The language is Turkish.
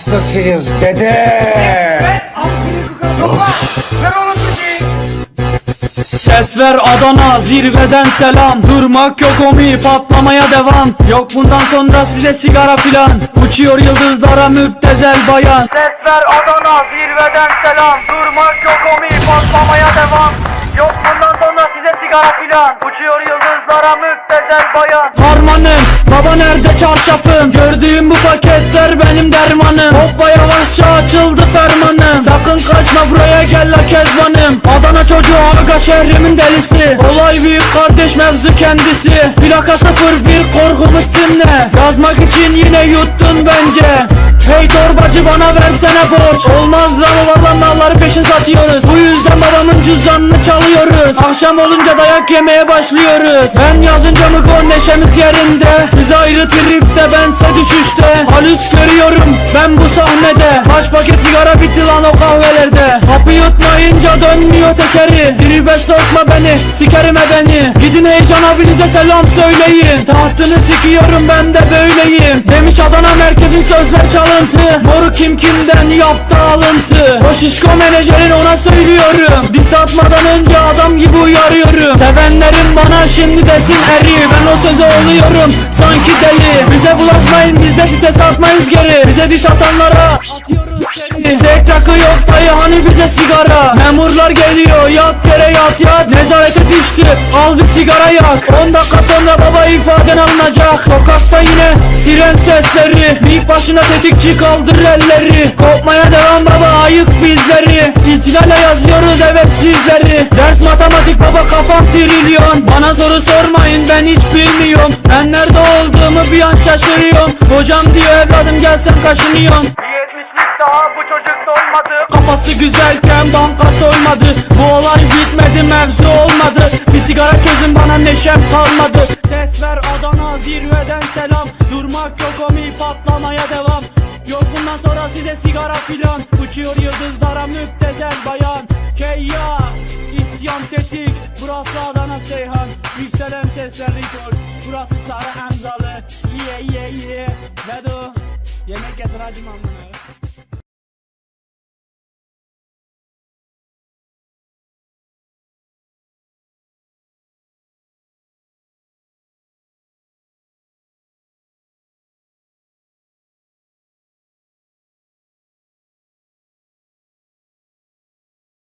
hastasıyız dede. Ses ver Adana zirveden selam. Durmak yok omi patlamaya devam. Yok bundan sonra size sigara filan. Uçuyor yıldızlara müptezel bayan. Ses ver Adana zirveden selam. Durmak yok omi patlamaya devam. Yok bundan sonra size sigara filan. Uçuyor yıldızlara müptezel bayan. Harmanım baba nerede çarşafım? Gördüğüm bu paketler benim dermanım. Hoppa yavaşça açıldı fermanım. Sakın kaçma buraya gel la kezbanım. Adana çocuğu aga şehrimin delisi. Olay büyük kardeş mevzu kendisi. Plaka 01 korkumuz dinle. Yazmak için yine yuttun bence. Hey torbacı bana versene borç. Olmaz valla malları peşin satıyoruz. Bu yüzden babamın cüzdanını çalıyoruz. Akşam olunca dayak yemeye başlıyoruz. Ben yazınca mı gol neşemiz yerinde. Siz ayrı tripte bense düşüşte. Halüs görüyorum ben bu sahnede. Kaç paket sigara bitti lan o kahvelerde. Hapı yutmayınca dönmüyor tekeri. Tribe sokma beni sikerim e beni Gidin heyecan abinize selam söyleyin. Tahtını sikiyorum ben de böyleyim. Demiş Adana merkezin sözler çalıntı. Moru kim kimden yaptı alıntı? O şişko menajerin ona söylüyorum. Diss atmadan önce adam gibi uyarıyorum Sevenlerim bana şimdi desin eri. Ben o söze oluyorum sanki deli. Bize bulaşmayın biz de fites atmayız geri. Bize diss atanlara atıyoruz seri Zek rakı yok dayı hani sigara. Memurlar geliyor yat yere yat yat. Nezarete düştü al bir sigara yak. 10 dakika sonra baba ifaden alınacak. Sokakta yine siren sesleri. Bir başına tetikçi kaldır elleri. Kopmaya devam baba ayık bizleri. İtilale yazıyoruz evet sizleri. Ders matematik baba kafam trilyon. Bana soru sormayın ben hiç bilmiyorum. Ben nerede olduğumu bir an şaşırıyorum. Hocam diyor evladım gelsem kaşınıyorum daha bu çocuk dolmadı. Kafası güzelken banka soymadı Bu olay bitmedi mevzu olmadı. Bir sigara çözün bana neşem kalmadı. Ses ver Adana zirveden selam. Durmak yok omi patlamaya devam. Yok bundan sonra size sigara filan. Uçuyor yıldızlara müptezel bayan. Keyya isyan tetik. Burası Adana Seyhan. Yükselen sesler record Burası Sarı Emzalı. Yeah yeah yeah Vedo. Yemek getir hacım amına